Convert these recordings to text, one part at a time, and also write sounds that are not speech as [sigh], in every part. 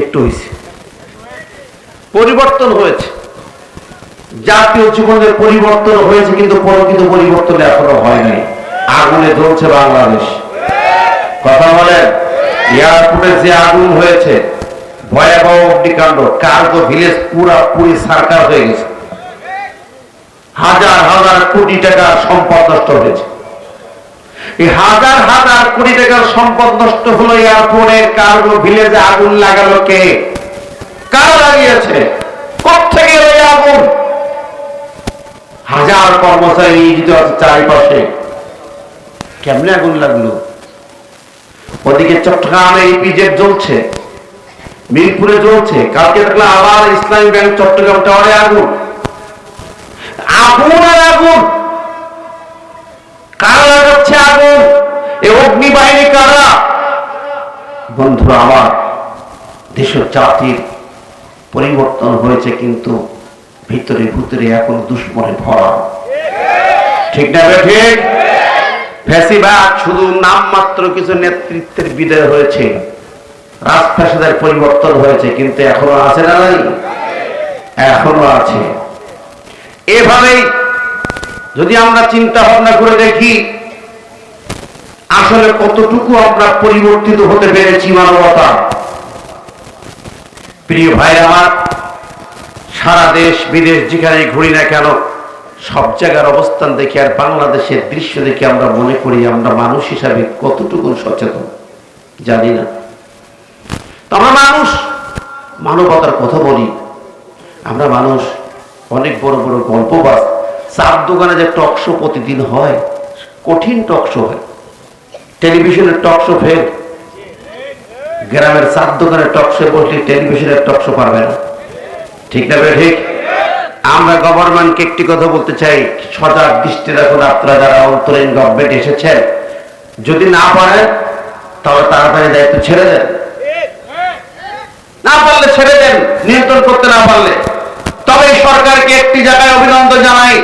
একটু হয়েছে পরিবর্তন হয়েছে। জাতীয় জীবনের পরিবর্তন হয়েছে, কিন্তু প্রকৃত পরিবর্তন এখনও হয় নাই। আগুনে জ্বলছে বাংলাদেশ। কথা বলেন, এয়ারপোর্টে যে আগুন হয়েছে, ভয়াবহ অগ্নিকাণ্ড, কার্গো ভিলেজ পুরা পুরি সার্কার হয়ে গেছে। হাজার হাজার কোটি টাকার সম্পদ নষ্ট হয়েছে। হাজার হাজার কোটি টাকার সম্পদ নষ্ট হলো এয়ারপোর্টের কার্গো ভিলেজে আগুন লাগালো কে? কারা লাগিয়েছে? কোথেকে এলো আগুন? হাজার কর্মচারী নিয়োজিত আছে চারিপাশে। কেমনে আগুন লাগল? ওদিকে চট্টগ্রামে ইপিজেড জ্বলছে, মিরপুরে জ্বলছে, কালকে দেখলাম আবার ইসলামী ব্যাংক চট্টগ্রাম টাওয়ারে আগুন। আগুন কারা লাগাচ্ছে আগুন এ অগ্নি বাহিনী কারা বন্ধুরা, আমার দেশের জাতির পরিবর্তন হয়েছে কিন্তু ভিতরে ভিতরে এখন দুশ্মনে ভরা। ঠিক না ঠিক? ফ্যাসিবাদ শুধু নামমাত্র কিছু নেতৃত্বের বিদায় হয়েছে। রাজপ্রাসাদের পরিবর্তন হয়েছে, কিন্তু এখনও আছে না নাই? এখনও আছে। এভাবেই যদি আমরা চিন্তা ভাবনা করে দেখি আসলে কতটুকু আমরা পরিবর্তিত হতে পেরেছি মানবতা? প্রিয় ভাই আমার, সারা দেশ, বিদেশ যেখানে ঘুরি না কেন, সব জায়গার অবস্থান দেখে আর বাংলাদেশের দৃশ্য দেখে আমরা মনে করি আমরা মানুষ হিসাবে কতটুকু সচেতন? জানি না। আমরা মানুষ, মানবতার কথা বলি। আমরা মানুষ, অনেক বড় বড় গল্পবাস চার দোকানে যে টক শো প্রতিদিন হয়, কঠিন টক শো হয়। টেলিভিশনের টক শো ফেল গ্রামের চার দোকানে টক শো বসলে টেলিভিশনের টক শো পারবে না। ঠিক না ঠিক? আমরা গভর্নমেন্টকে একটি কথা বলতে চাই, সজাগ দৃষ্টি রাখুন আপনারা যারা অন্তরীণ গভর্নমেন্ট এসেছেন। যদি না পারেন তাহলে তাড়াতাড়ি দায়িত্ব ছেড়ে দেন। না পারলে ছেড়ে দেন, নিয়ন্ত্রণ করতে না পারলে। তবে সরকারকে একটি জায়গায় অভিনন্দন জানাই।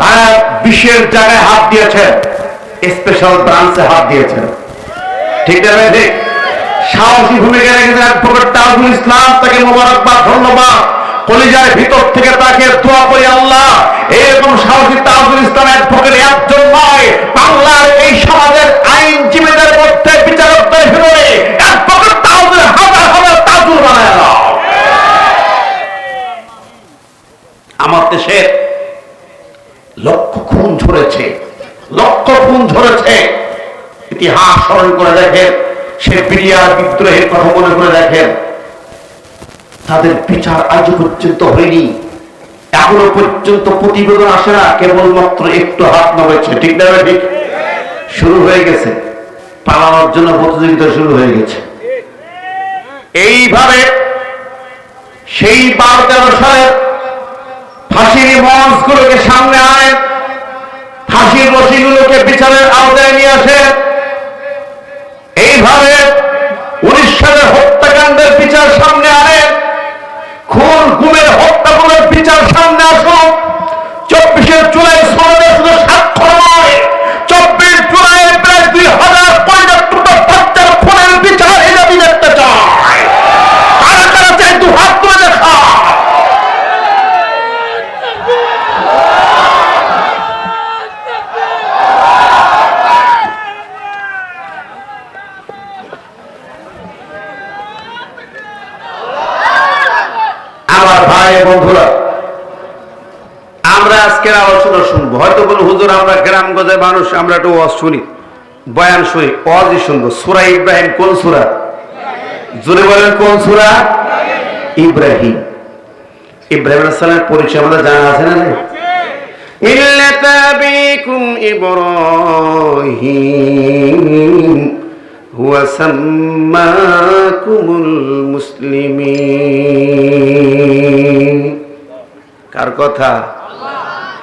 তারা বিশ্বের জায়গায় হাত দিয়েছেন। স্পেশাল ব্রাঞ্চে হাত দিয়েছেন। ঠিক না ঠিক সাহসী ভূমিকা রেখেছেন অ্যাডভোকেট তাজুল ইসলাম, তাকে মোবারকবাদ, ধন্যবাদ। কলিজার ভিতর থেকে তাকে দোয়া করি আল্লাহ। এরকম সাহসী তাজুল ইসলাম অ্যাডভোকেট একজন নয়, বাংলার এই সমাজের আইনজীবীদের মধ্যে বিচারকদের অ্যাডভোকেট তাজুল হাজার হাজার তাজুল বানায় আমার দেশের লক্ষ খুন ঝরেছে লক্ষ খুন ঝরেছে ইতিহাস স্মরণ করে দেখেন, সে বিরিয়ার বিদ্রোহের কথা মনে করে দেখেন। তাদের বিচার আজ পর্যন্ত হয়নি। এখনও পর্যন্ত প্রতিবেদন আসে না, কেবলমাত্র একটু হাত নড়েছে ঠিক না ঠিক শুরু হয়ে গেছে। পালানোর জন্য প্রতিযোগিতা শুরু হয়ে গেছে। এইভাবে সেই বারো তেরো সালে ফাঁসির মঞ্চগুলোকে সামনে আনেন। বিচারের আওতায় নিয়ে আসে। এইভাবে উনিশ সালের হত্যাকাণ্ডের বিচার সামনে আনে। খুন খুনের হত্যাগুলোর বিচার সামনে আসুন চব্বিশের জুলাই সনদে শুধু স্বাক্ষর নয় চব্বিশ জুলাই প্রায় দুই হাজার পঁয়ষট্টি হত্যার খুনের বিচার এই দাবি দেখতে চায় কারা কারা চাই দু হাত তুলে দেখা আমার ভাই বন্ধুরা আমরা আজকের আলোচনা শুনব হয়তো বলব হুজুর আমরা গ্রামগঞ্জের মানুষ, আমরা একটু ওয়াজ শুনি। বয়ান শুনি। ওয়াজই শুনব সুরা ইব্রাহিম কোন সুরা? জোরে বলেন, কোন সুরা? ইব্রাহিম। ইব্রাহিম আসসালামের পরিচয় আমাদের জানা আছে না আবিকুম ইব্রাহিম, হুয়া সাম্মাকুমুল মুসলিমিন। কার কথা?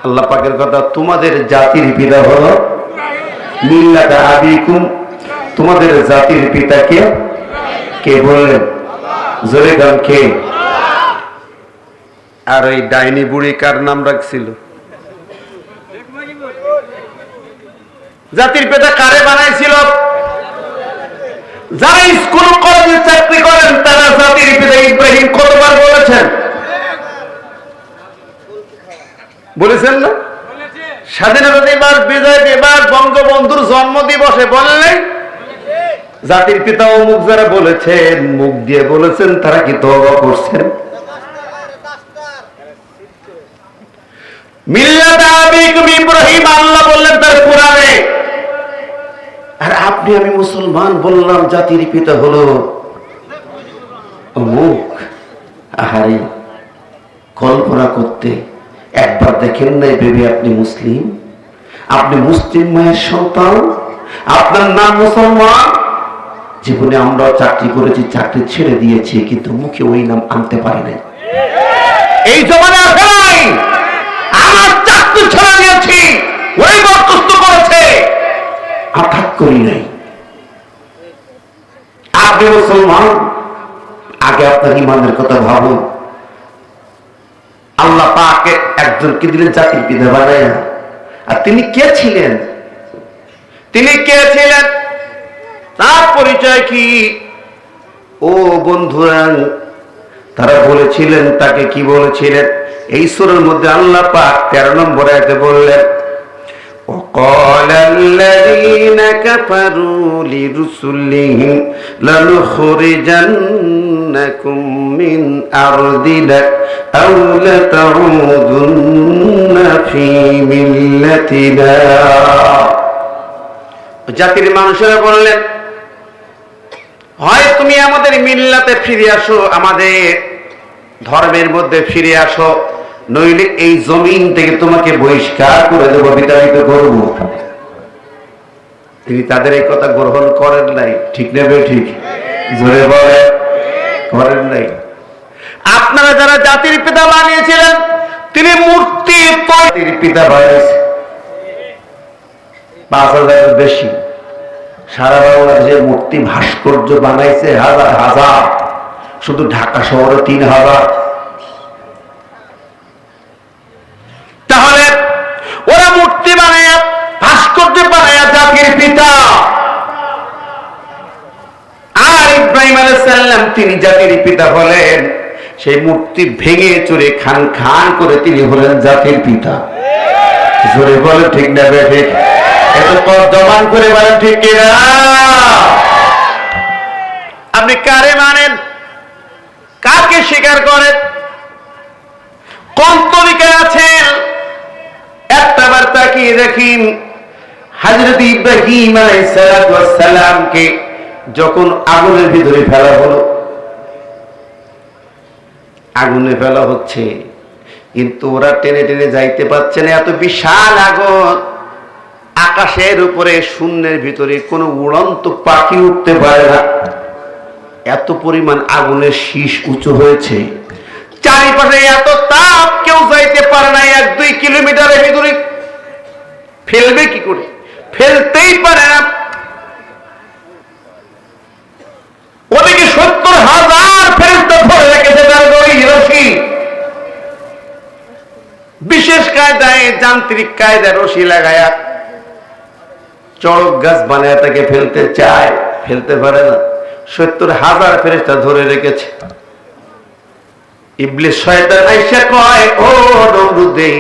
আল্লাহ পাকের কথা, তোমাদের জাতির পিতা হলো মিল্লাত আবিকুম। তোমাদের জাতির পিতাকে কে? বললেন? জোরে গান কে আর ওই ডাইনি বুড়ি কার নাম রাখছিল? জাতির পিতা কারে বানাইছিল? যারা স্কুল, কলেজে চাকরি করেন, তারা জাতির পিতা ইব্রাহিম কতবার বলেছেন? বলেছেন না? স্বাধীনতা দিবস বিজয় দিবস বঙ্গবন্ধুর জন্ম দিবসে বললেন জাতির পিতা অমুক যারা বলেছেন মুখ দিয়ে বলেছেন তারা কি তবা করছেন? ইব্রাহিম আল্লাহ বললেন তার কোরআনে। আর আপনি আমি মুসলমান বললাম জাতির পিতা হলো অমুক আহারে কল্পনা করতে একবার দেখেন নাই ভেবে আপনি মুসলিম? আপনি মুসলিম মায়ের সন্তান? আপনার নাম মুসলমান? জীবনে আমরা চাকরি করেছি, চাকরি ছেড়ে দিয়েছি, কিন্তু মুখে ওই নাম আনতে পারি নাই। এই জমানে নাই। আমার চাকরি ছেড়ে দিয়েছি, ওই বরখাস্ত করেছে। আঘাত করি নাই। আপনি মুসলমান? আগে আপনার ইমানের কথা ভাবুন। আল্লাহ পাকে একজনকে দিলেন জাতির পিতা বানায় আর তিনি কে ছিলেন? তিনি কে ছিলেন? তার পরিচয় কি? ও বন্ধুরা, তারা বলেছিলেন, তাকে কি বলেছিলেন? এই সুরের মধ্যে আল্লাহ পাক তেরো নম্বর আয়তে বললেন وقال الذين كفروا لرسلهم لنخرجنكم من أرضنا أو لتعودن في ملتنا জাতির মানুষেরা বললেন হয় তুমি আমাদের মিল্লাতে ফিরে আসো আমাদের ধর্মের মধ্যে ফিরে আসো নইলে এই জমিন থেকে তোমাকে বহিষ্কার করে দেবো, বিতাড়িত করব। তিনি তাদের এই কথা গ্রহণ করেন নাই। ঠিক নেবে ঠিক? জোরে বলে করেন নাই। আপনারা যারা জাতির পিতা বানিয়েছিলেন, তিনি মূর্তি পিতা বানিয়েছে। পাঁচ হাজারের বেশি। সারা বাংলাদেশের মূর্তি ভাস্কর্য বানাইছে হাজার হাজার। শুধু ঢাকা শহরে তিন হাজার তাহলে ওরা মূর্তি বানায় ভাস্কর্য বানায় জাতির পিতা। আর ইব্রাহিম আলাইসাল্লাম তিনি জাতির পিতা হলেন। সেই মূর্তি ভেঙে খান খান করে তিনি হলেন জাতির পিতা। জোরে ঠিক না ঠিক? এত করে ঠিক কিনা? আপনি কারে মানেন? কাকে স্বীকার করেন? কোন তরিকায় আছেন? একটা বার তাকিয়ে দেখি হাজরত ইব্রাহিম আলাইসালামকে যখন আগুনের ভিতরে ফেলা হলো, আগুনে ফেলা হচ্ছে, কিন্তু ওরা টেনে টেনে যাইতে পারছে না, এত বিশাল আগুন। আকাশের উপরে শূন্যের ভিতরে কোনো উড়ন্ত পাখি উঠতে পারে না। এত পরিমাণ আগুনের শীষ উঁচু হয়েছে। চারিপাশে এত তাপ, কেউ যাইতে পারে না, এক দুই কিলোমিটারের ভিতরে। ফেলবে কি করে? ফেলতেই পারে না। ওদিকে সত্তর হাজার ফেরস্তা ধরে রেখেছে তার রশি। বিশেষ কায়দায় যান্ত্রিক কায়দায় রশি লাগায়া চড়ক গাছ বানায় তাকে ফেলতে চায়, ফেলতে পারে না। সত্তর হাজার ফেরেস্তা ধরে রেখেছে। ইবলিস শয়তান আইসা কয়, ও নমরুদে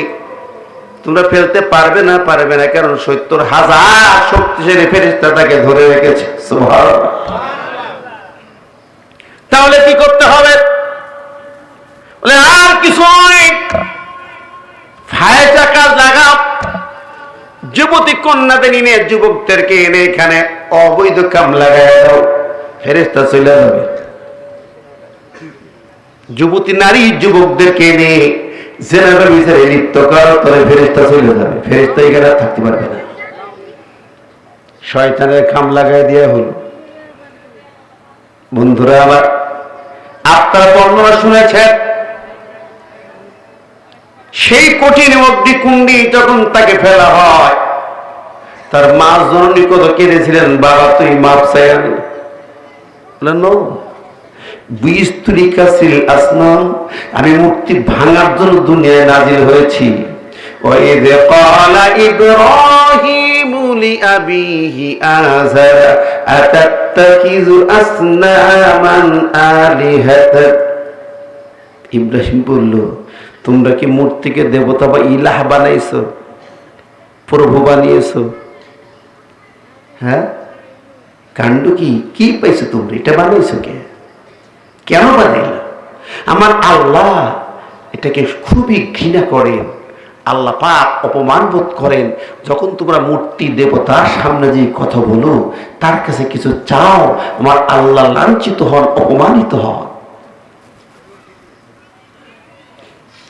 তোমরা ফেলতে পারবে না পারবে না, কারণ সত্তর হাজার শক্তিশালী ফেরেস্তা তাকে ধরে রেখেছে। তাহলে কি করতে হবে? আর কিছু যুবতী কন্যাদের এনে যুবকদেরকে এনে এখানে অবৈধ কাম লাগাই দাও। ফেরেস্তা চলে যাবে। যুবতী নারী যুবকদেরকে এনে জেনারেল বিচারে লিপ্ত করো তবে ফেরেস্তা চলে যাবে। ফেরেস্তা এখানে থাকতে পারবে না। শয়তানের খাম লাগাই বন্ধুরা আমার আপনারা বর্ণনা শুনেছেন সেই কঠিন অগ্নিকুণ্ডি যখন তাকে ফেলা হয় তার মা জননী কত কেঁদেছিলেন? বাবা তুই মাপ চাই আমি বললেন, "No, বিস্তুরিকাশীল আসনাম আমি মুক্তি ভাঙার জন্য দুনিয়ায় নাজির হয়েছি। ইব্রাহিম বলল, তোমরা কি মূর্তিকে দেবতা বা ইলাহ বানাইছ? প্রভু বানিয়েছ? হ্যাঁ? কাণ্ড কি? কি পাইছো তোমরা? এটা বানাইছো কে? কেন বানাইল আমার আল্লাহ এটাকে খুবই ঘৃণা করেন আল্লাহ পাক অপমান বোধ করেন যখন তোমরা মূর্তি দেবতার সামনে যে কথা বলো তার কাছে কিছু চাও আমার আল্লাহ লাঞ্ছিত হন অপমানিত হন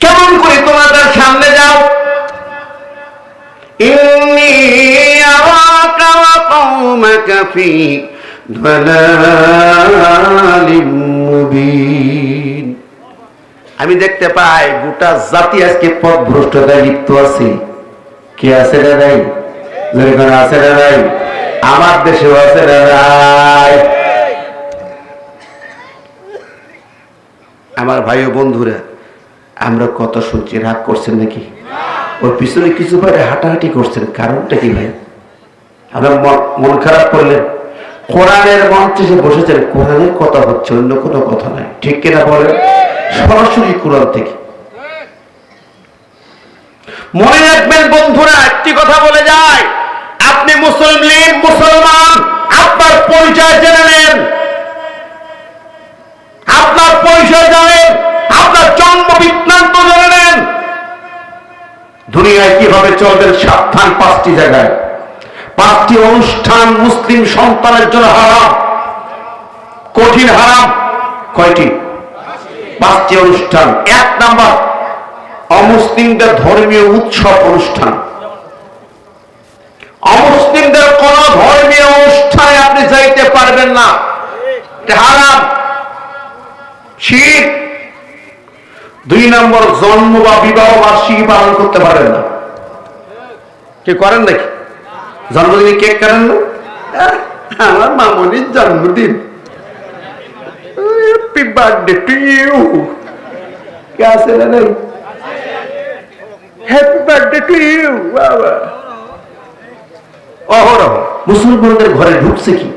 কেমন করে তোমরা তার সামনে যাও إني أراك وقومك في ضلال আমি দেখতে পাই গোটা জাতি আজকে পথ ভ্রষ্টতায় লিপ্ত আছে। কে আছে না নাই? যেখানে আছে না নাই? আমার দেশেও আছে না নাই? আমার ভাই ও বন্ধুরা, আমরা কত শুনছি, রাগ করছেন নাকি? ওর পিছনে কিছু ভাই হাঁটাহাঁটি করছেন, কারণটা কি ভাই? আমরা মন খারাপ করলেন। কোরআনের মঞ্চে বসেছেন কোরআনের কথা হচ্ছে, অন্য কোনো কথা নাই। ঠিক কিনা বলেন? সরাসরি কোরআন থেকে। মনে রাখবেন বন্ধুরা, একটি কথা বলে যায়, আপনি মুসলিম মুসলমান, আপনার পরিচয় জেনে নেন। আপনার পরিচয় জানেন, আপনার জন্ম বৃত্তান্ত জেনে নেন। দুনিয়ায় কীভাবে চলবেন, সাবধান পাঁচটি জায়গায়। পাঁচটি অনুষ্ঠান মুসলিম সন্তানের জন্য হারাম। কঠিন হারাম। কয়টি? পাঁচটি অনুষ্ঠান। এক নাম্বার, অমুসলিমদের ধর্মীয় উৎসব অনুষ্ঠান। অমুসলিমদের কোন ধর্মীয় অনুষ্ঠানে আপনি যাইতে পারবেন না। হারাম। শিখ দুই নম্বর, জন্ম বা বিবাহ বার্ষিকী পালন করতে পারেন না। কে করেন নাকি? জন্মদিনে কেক কাটেন না? আমার মামনির জন্মদিন। বার্থডে টু ইউ কে আছে ঘরে ঢুকছে কি?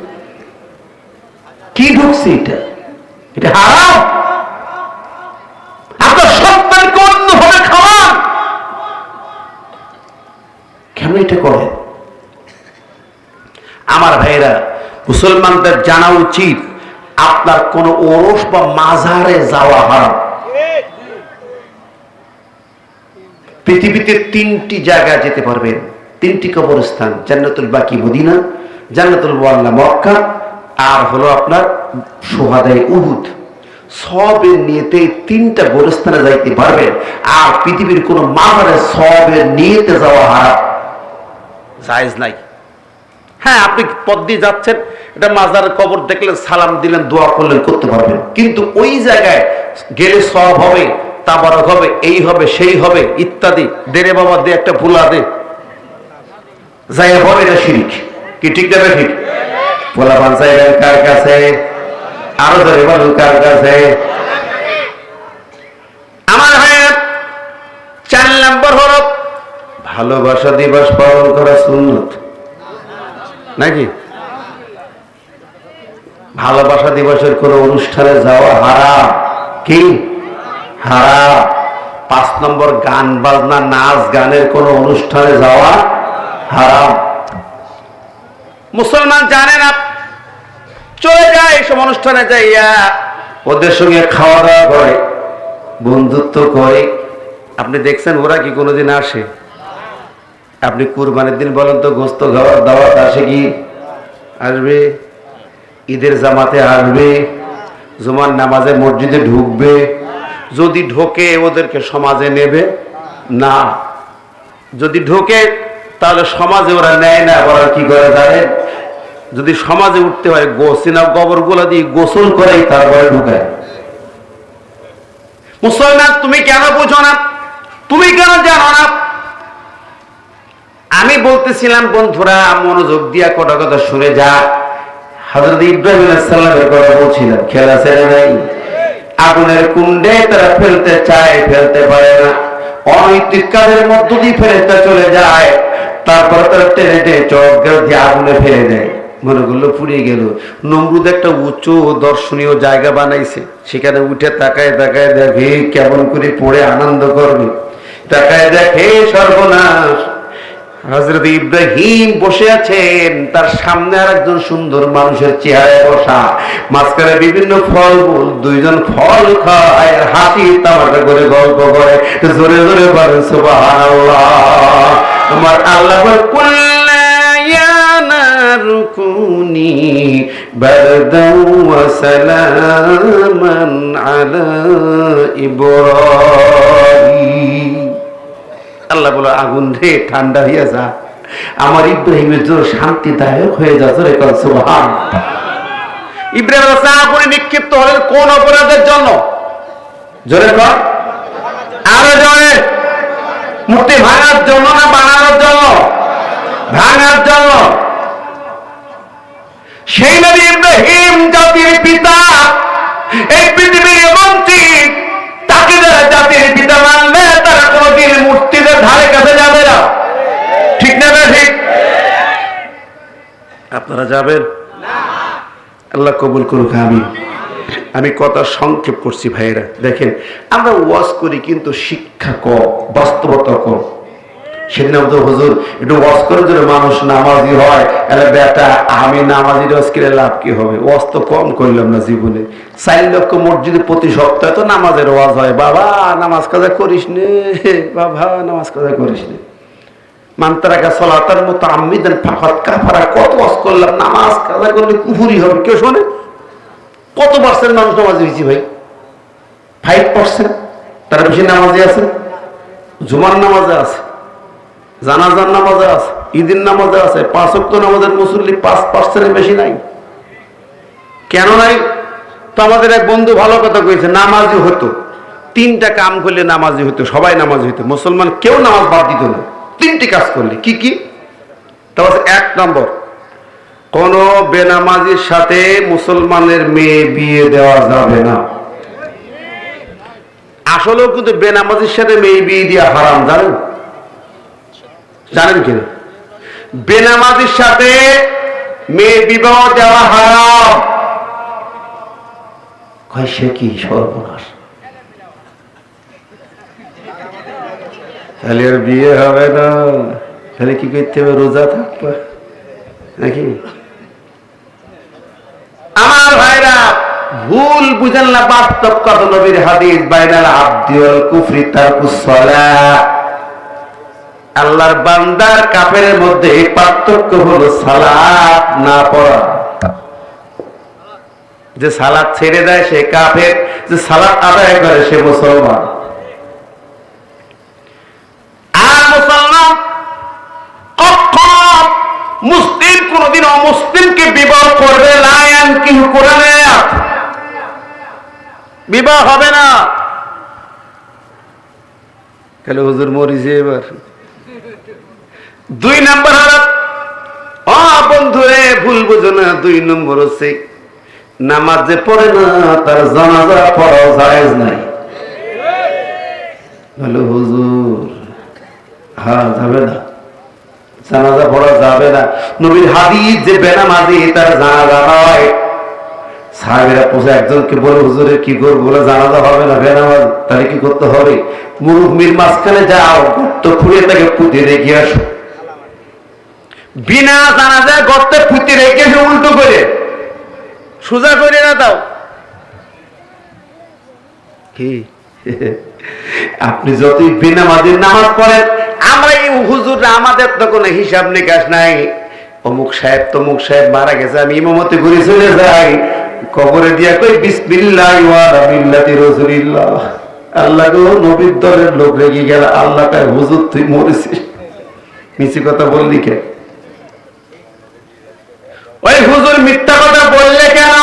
কি ঢুকছে এটা? এটা আপনার সন্তানকে অন্যভাবে খাওয়ান। কেন এটা করেন? আমার ভাইরা মুসলমানদের জানা উচিত, আপনার কোন ওরস বা মাজারে যাওয়া হারাম। পৃথিবীতে তিনটি জায়গায় যেতে পারবেন তিনটি কবরস্থান, জান্নাতুল বাকি মদিনা, জান্নাতুল ওয়াল্লা মক্কা, আর হলো আপনার সোহাদায় উহুদ। সবের নিয়েতে তিনটা গোরস্থানে যাইতে পারবেন আর পৃথিবীর কোন মাজারে সবের নিয়েতে যাওয়া হারাম। জায়েজ নাই। হ্যাঁ আপনি পদ দিয়ে যাচ্ছেন, এটা মাজার কবর দেখলেন সালাম দিলেন, দোয়া করলেন, করতে পারবেন। কিন্তু ওই জায়গায় গেলে সব হবে, তাবারক হবে, এই হবে, সেই হবে, ইত্যাদি। দেরে বাবা, দে একটা ফুলা দে। যাই হবে এটা শিরিক। কি ঠিক দেবে ঠিক পোলা বানসাইবেন কার কাছে? আরও ধরে বলুন কার কাছে? আমার ভাইয়া চার নম্বর হলো, ভালোবাসা দিবস পালন করা সুন্নত। নাকি? ভালোবাসা দিবসের কোন অনুষ্ঠানে যাওয়া হারাম। কি? হারাম। পাঁচ নম্বর গান, বাজনা, নাচ, গানের কোন অনুষ্ঠানে যাওয়া হারাম। মুসলমান জানে না। চলে যায় এইসব অনুষ্ঠানে যাইয়া। ওদের সঙ্গে খাওয়া দাওয়া করে, বন্ধুত্ব করে। আপনি দেখছেন ওরা কি কোনোদিন আসে? আপনি কুরবানির দিন বলেন তো, গোস্ত খাওয়ার দাওয়াত আসে কি? আসবে। ঈদের জামাতে আসবে। জুমার নামাজে মসজিদে ঢুকবে। যদি ঢোকে, ওদেরকে সমাজে নেবে। না। যদি ঢোকে, তাহলে সমাজে ওরা নেয় না। ওরা কি করে জানেন যদি সমাজে উঠতে হয়, গোসিনা গোবরগুলা দিয়ে গোসল করে, তারপরে ঢুকায়। মুসলমান, তুমি কেন বুঝো না? তুমি কেন জানো না? আমি বলতেছিলাম, বন্ধুরা, মনোযোগ দিয়া কটা কথা শুনে যা। হজরত ইব্রাহিম কথা বলছিলাম। খেলা ছেড়ে নাই? আগুনের কুণ্ডে তারা ফেলতে চায়, ফেলতে পারে না। অনৈতিক কাজের মধ্য দিয়ে ফেরেস্তা চলে যায়। তারপরে তারা টেনে টেনে চক দিয়ে আগুনে ফেলে দেয়। মনে করল পুড়িয়ে গেল। নমরুদ একটা উঁচু দর্শনীয় জায়গা বানাইছে। সেখানে উঠে তাকায় তাকায় দেখে কেমন করে পড়ে আনন্দ করবে। তাকায় দেখে সর্বনাশ। হজরত ইব্রাহিম বসে আছেন তার সামনে আর একজন সুন্দর মানুষের চেহারায় বসা। মাঝখানে বিভিন্ন ফল মূল দুইজন ফল খায় আর হাসি তামাটা করে গল্প করে। জোরে জোরে বলেন সুবহানাল্লাহ। আমার আল্লাহ বলে, কুল্লা ইয়া নারু কুনি বারদাও সালামান আলা ইব্রাহিম আল্লাহ বলে, আগুন রে, ঠান্ডা হইয়া যা। আমার ইব্রাহিমের জন্য শান্তিদায়ক হয়ে যা, জোরে কর সুবহান। ইব্রাহিম সালাম নিক্ষিপ্ত হলেন কোন অপরাধের জন্য? জোরে কর আরও জোরে। মূর্তি ভাঙার জন্য না বানানোর জন্য? ভাঙার জন্য। সেই নবী ইব্রাহিম জাতির পিতা, এই পৃথিবীর বঞ্চিত তাকে যারা জাতির পিতা মানবে তারা কোনদিন মূর্তিদের ধারে কাছে যাবে না ঠিক না না ঠিক আপনারা যাবেন? আল্লাহ কবুল করুক আমি আমি কথা সংক্ষেপ করছি, ভাইয়েরা। দেখেন, আমরা ওয়াজ করি কিন্তু শিক্ষা কম, বাস্তবতা কম। সেদিন আমাদের হুজুর একটু ওয়াজ মানুষ নামাজি হয়। বেটা, আমি নামাজি লাভ কি হবে? ওয়াজ তো কম করলাম না জীবনে। চার লক্ষ মসজিদে প্রতি সপ্তাহে তো নামাজের ওয়াজ হয়। বাবা, নামাজ কাজা করিস নে? বাবা, নামাজ কাজা করিস নে? মান্তারাকা সলাতার কত ওয়াজ নামাজ জুমার নামাজে আছে, জানাজার নামাজে আছে, ঈদের নামাজে আছে, পাঁচ অক্ট নামাজের মুসল্লি পাঁচ পার্সেন্টের বেশি নাই। কেন নাই? তো আমাদের এক বন্ধু ভালো কথা কয়েছে নামাজি হতো। তিনটা কাম করলে নামাজি হতো, সবাই নামাজি হতো মুসলমান কেউ নামাজ বাদ দিত না। তিনটি কাজ করলে, কি কি? তা হচ্ছে এক নম্বর, কোন বেনামাজির সাথে মুসলমানের মেয়ে বিয়ে দেওয়া যাবে না। আসলেও কিন্তু বেনামাজির সাথে মেয়ে বিয়ে দেওয়া হারাম, জানেন? জানেন কি বেনামাজির সাথে মেয়ে বিবাহ দেওয়া হারাম। সে কি সর্বনাশ? তাহলে আর বিয়ে হবে না তাহলে কি করতে হবে? রোজা থাকবে? নাকি? আমার ভাইরা, ভুল বুঝেন না বাস্তব কত নবীর হাদিস, বাইনাল আব্দুল কুফরি তারকুস সালাহ। আল্লাহর বান্দার কাপের মধ্যে পার্থক্য হলো সালাত না পড়া। যে সালাত ছেড়ে দেয় সে কাফের, যে সালাত আদায় করে সে মুসলমান আর মুসলমান কখন মুসলিম কোনদিন অমুসলিমকে বিবাহ করবে লায়ন কি কোরআনে। বিবাহ হবে না। তাহলে হুজুর মরিছে এবার। দুই নম্বর হলো ও বন্ধু রে ভুল বুঝো না, দুই নম্বর হচ্ছে, নামাজ যে পড়ে না, তার জানাজা পড়াও জায়েজ নাই। হ্যালো হুজুর হ্যাঁ যাবে না। জানাজা পড়া যাবে না। নবীর হাদিস যে বেনামাজি তার জানাজা নয়। সাহেবেরা পোষা একজনকে বলে হুজুরের কি করব? বলে, জানাজা হবে না বেনামাজ তাহলে কি করতে হবে? মুরুব্বির মাঝখানে যাও, গর্ত খুঁড়ে তাকে পুঁতে রেখে আসো। বিনা জানাজা গর্তে পুঁতে রেখে এসে উল্টো করে। সোজা করে না দাও কি? [laughs] আপনি যতই বিনা মাঝে নামাজ পড়েন, আমরা এই হুজুর আমাদের তো কোনো হিসাব নিকাশ নাই। অমুক সাহেব তমুক সাহেব মারা গেছে, আমি ইমামতে ঘুরে চলে যাই। কবরে দিয়া কই, বিসমিল্লাহ ওয়া বিল্লাতি রাসূলিল্লাহ। আল্লাহ গো, নবীর দলের লোক রেগে গেল। আল্লাহ কয়, হুজুর, তুই মরেছিস। মিছি কথা বললি কে? ওই হুজুর মিথ্যা কথা বললে কেন?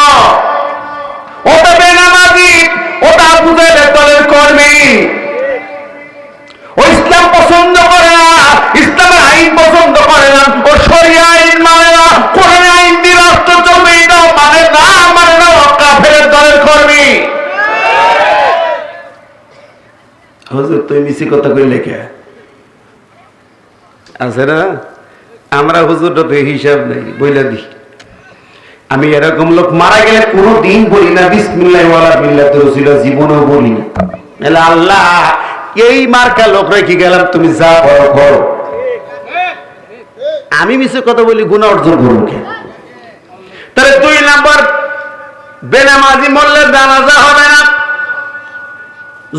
ওটা বেনামাজি ওটা কর্মী ইসলাম পছন্দ করে না, ইসলামের আইন পছন্দ করে না, ও শরিয়া আইন মানে না, কোরআন আইন দিয়ে মানে না মানে না, ও কাফেরের দলের কর্মী। হুজুর, তুই মিছি কথা আছে না? আমরা তো হিসাব নেই, বইলা দি। আমি এরকম লোক মারা গেলে কোনো দিন বলি না বিসমিল্লাহ ওয়ালা রসুল্লাহ জীবনেও বলি না। আল্লাহ, এই মার্কা লোক রেখে গেলাম, তুমি যা করো করো। আমি মিশে কথা বলি গুণা অর্জন করুন তাহলে দুই নাম্বার, বেনামাজি মরলে জানাজা হবে না।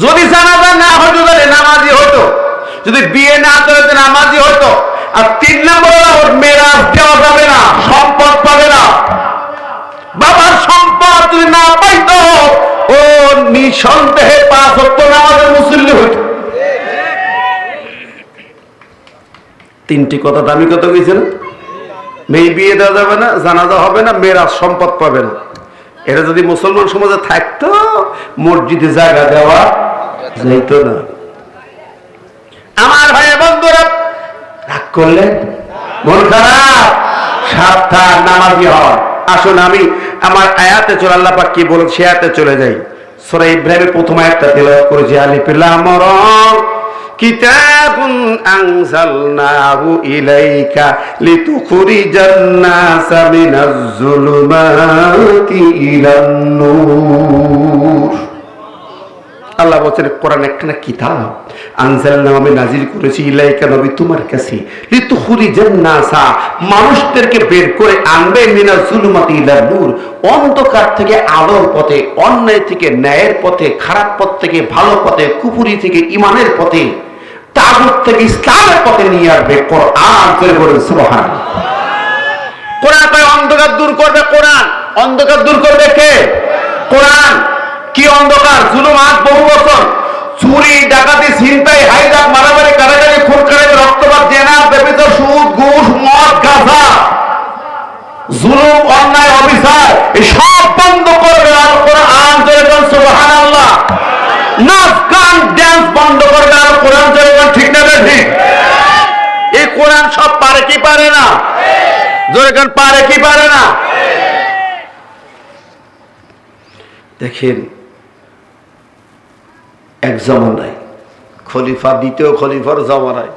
যদি জানাজা না হতো তাহলে নামাজি হতো যদি বিয়ে না করে নামাজি হতো আর তিন নম্বর ওর মেরাজ দেওয়া যাবে না, সম্পদ পাবে না। বাবার সম্পদ যদি না নিঃসন্দেহে মুসল্লি হইতো। তিনটি কথা দামি কথা কইছেন? মেয়ে বিয়ে দেওয়া যাবে না, জানাজা হবে না, মেয়েরা সম্পদ পাবে না। এটা যদি মুসলমান সমাজে থাকতো, মসজিদে জায়গা দেওয়া যাইতো না। আমার ভাই বন্ধুরা, রাগ করলেন মন খারাপ? নামাজি আসুন আমি, আমার আয়াতে চলে আল্লাহ কি বলেন, সে আয়াতে চলে যাই। সূরা ইব্রাহিমের প্রথম একটা তেলাওয়াত করেছি আলিফ লাম রা, কিতাবুন আনজালনাহু ইলাইকা লিতুখরিজান নাসা মিনাজ জুলুমাতি ইলান নূর আল্লাহ বলছেন, কোরআন একখানা কিতাব আনজালনা আমি নাজিল করেছি, ইলাইকা নবী তোমার কাছে। লিতুখরিজান নাসা মানুষদেরকে বের করে আনবে মিনা জুলুমাতি ইলা নূর। অন্ধকার থেকে আলোর পথে, অন্যায় থেকে ন্যায়ের পথে, খারাপ পথ থেকে ভালো পথে কুপুরি থেকে ইমানের পথে, তাগুত থেকে ইসলামের পথে নিয়ে আসবে কোরআন। করে বলেন, সুবহানাল্লাহ। কোরআন অন্ধকার দূর করবে কোরআন। অন্ধকার দূর করবে কে? কোরআন। কি অন্ধকার? জুলুমাত বহু বছর চুরি, ডাকাতি, ছিনতাই হাইজাক মারামারি, কারাগারি, খুন, কারাগারি, রক্তপাত, জেনা বেবিত সুদ, ঘুষ, মদ, গাঁজা, জুলুম, অন্যায়, অবিচার, এই সব বন্ধ করবে আর কোরআন, জোরে সুবহানাল্লাহ। নাচ, গান ড্যান্স বন্ধ করবে আর কোরআন ঠিক না ঠিক এই কোরআন সব পারে কি পারে না? জোরে পারে কি পারে না? দেখেন এক জমানায়। খলিফা, দ্বিতীয় খলিফার জমানায়।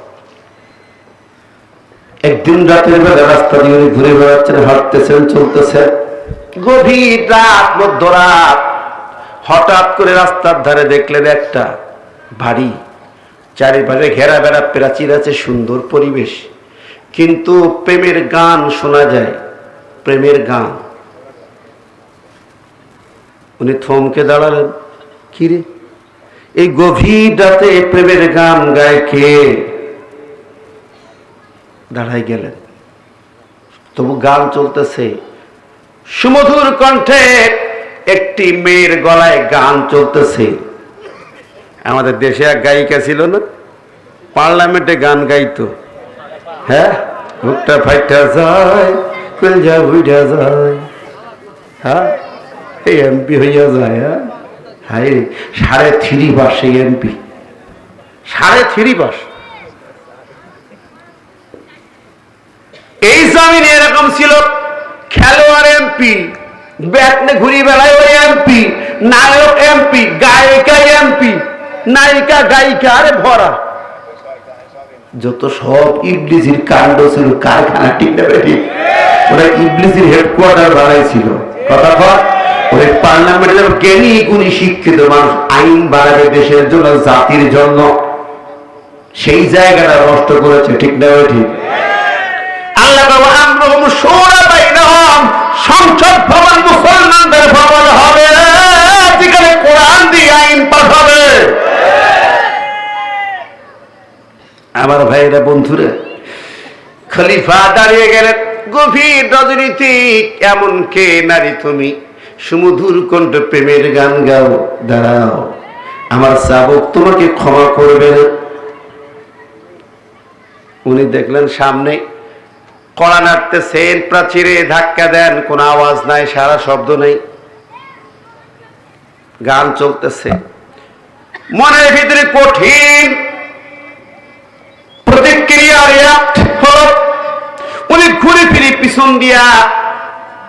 একদিন রাতের বেলা রাস্তা দিয়ে ঘুরে বেড়াচ্ছেন, হাঁটতেছেন, চলতেছেন। গভীর রাত, মধ্যরাত। হঠাৎ করে রাস্তার ধারে দেখলেন একটা বাড়ি। চারিপাশে ঘেরা বেড়া প্রাচীর আছে, সুন্দর পরিবেশ। কিন্তু প্রেমের গান শোনা যায়, প্রেমের গান। উনি থমকে দাঁড়ালেন কিরে এই গভীর রাতে প্রেমের গান গায় কে? দাঁড়াই গেলেন। তবু গান চলতেছে। সুমধুর কণ্ঠে একটি মেয়ের গলায় গান চলতেছে। আমাদের দেশে এক গায়িকা ছিল না, পার্লামেন্টে গান গাইতো। হ্যাঁ? ফাইটা যায় যায়। হ্যাঁ? এই এমপি হইয়া যায় হ্যাঁ? সাড়ে থ্রি বাস এই এমপি। সাড়ে থ্রি বাস। এই জমিনে এরকম ছিল খেলোয়াড় এমপি, ব্যাট নিয়ে ঘুরি বেড়ায় ওই এমপি, নায়ক এমপি, গায়িকা এমপি, নায়িকা গায়িকা, আরে ভরা। যত সব ইবলিজির কাণ্ড ছিল, কারখানা ঠিক না ওরা ইবলিজির হেডকোয়ার্টার বানাইছিল। কথা ওই পার্লামেন্টে জ্ঞানী গুণী শিক্ষিত মানুষ আইন বাড়াবে দেশের জন্য, জাতির জন্য। সেই জায়গাটা নষ্ট করেছে, ঠিক না ঠিক? আল্লাহ সংসদ ভবন মুসলমানদের ভবন হবে, যেখানে কোরআন দিয়ে আইন আমার ভাইরা বন্ধুরা, খলিফা দাঁড়িয়ে গেলেন। গভীর রজনীতি এমন কে নারী তুমি। সুমধুর কণ্ঠ প্রেমের গান গাও, দাঁড়াও। আমার শাবক তোমাকে ক্ষমা করবে না। উনি দেখলেন সামনে কড়া নাড়তেছেন, প্রাচীরে ধাক্কা দেন, কোন আওয়াজ নাই, সারা শব্দ নেই। গান চলতেছে। মনের ভিতরে কঠিন প্রতিক্রিয়া উনি ঘুরে ফিরে পিছন দিয়া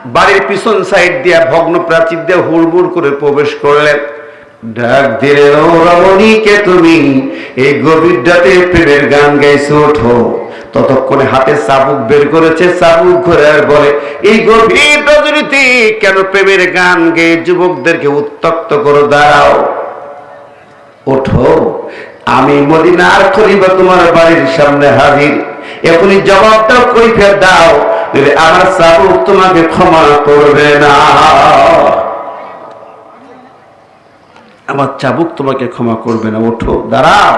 বাড়ির পিছন সাইড দিয়া ভগ্ন প্রাচীর দিয়ে হুড়মুড় করে প্রবেশ করলেন। ডাক দিলে ও রমণীকে তুমি? এই গভীর রাতে প্রেমের গান গাইছো, ওঠো। ততক্ষণে হাতে চাবুক বের করেছে, চাবুক ঘুরে আর বলে, এই গভীর রজনীতি কেন প্রেমের গান গেয়ে যুবকদেরকে উত্তক্ত করে? দাঁড়াও। ওঠো। আমি মদিনার খলিফা তোমার বাড়ির সামনে হাজির। এখনই জবাব দাও কৈফিয়ত দাও। নইলে আমার চাবুক তোমাকে ক্ষমা করবে না। আমার চাবুক তোমাকে ক্ষমা করবে না। ওঠো, দাঁড়াও।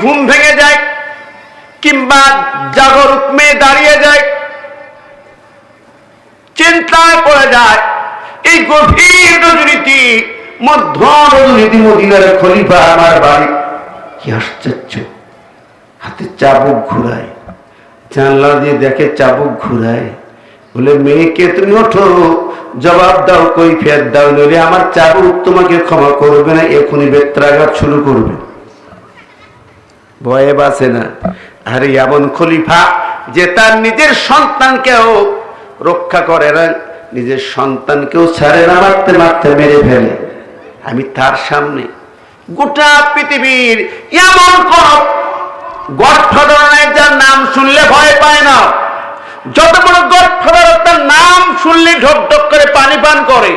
ঘুম ভেঙে যায়, কিংবা জাগরুক মেয়ে দাঁড়িয়ে যায়, চিন্তায় পড়ে যায়। এই গভীর রজনীতি মধ্য রজনীতি মদিনার খলিফা আমার বাড়ি। কি আশ্চর্য। হাতে চাবুক ঘুরায়। জানলা দিয়ে দেখে চাবুক ঘুরায়। বলে, মেয়েকে তুমি ওঠো, জবাব দাও কই ফের দাও, নইলে আমার চাবুক তোমাকে ক্ষমা করবে না, এখনই বেত্রাঘাত শুরু করবে। ভয়ে বাসে না। আরে, এমন খলিফা যে তার নিজের সন্তানকেও রক্ষা করে না, নিজের সন্তানকেও ছাড়ে না, মারতে মারতে মেরে ফেলে। আমি তার সামনে গোটা পৃথিবীর এমন কোন গডফাদার যার নাম শুনলে ভয় পায় না। যত বড় গডফাদার নাম শুনলে করে পানি পান করে।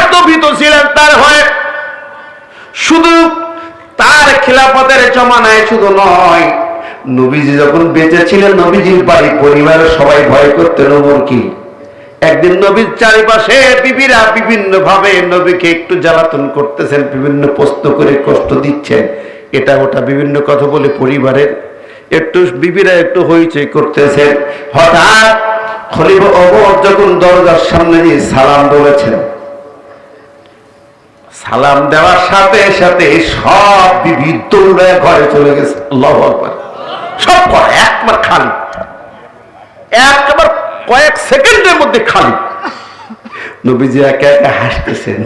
এত ভীত ছিলেন তার হয়ে শুধু তার খিলাফতের জমানায় শুধু নয়, নবীজি যখন বেঁচে ছিলেন, নবীজির বাড়ি পরিবারের সবাই ভয় করতেন কি? একদিন নবীর চারিপাশে বিবিরা বিভিন্ন ভাবে নবীকে একটু জ্বালাতন করতেছেন, বিভিন্ন প্রশ্ন করে কষ্ট দিচ্ছেন। এটা ওটা বিভিন্ন কথা বলে পরিবারের। একটু বিবিরা একটু হইচই করতেছে। হঠাৎ যখন দরজার সামনে দিয়ে সালাম বলেছেন, সালাম দেওয়ার সাথে সাথে সব বিবি দৌড়ে ঘরে চলে গেছে। সব ঘরে, একবার খালি। একবার কয়েক সেকেন্ডের মধ্যে খালি। নবীজি একা হাসতেছেন।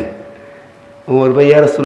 ওমর ভাই আর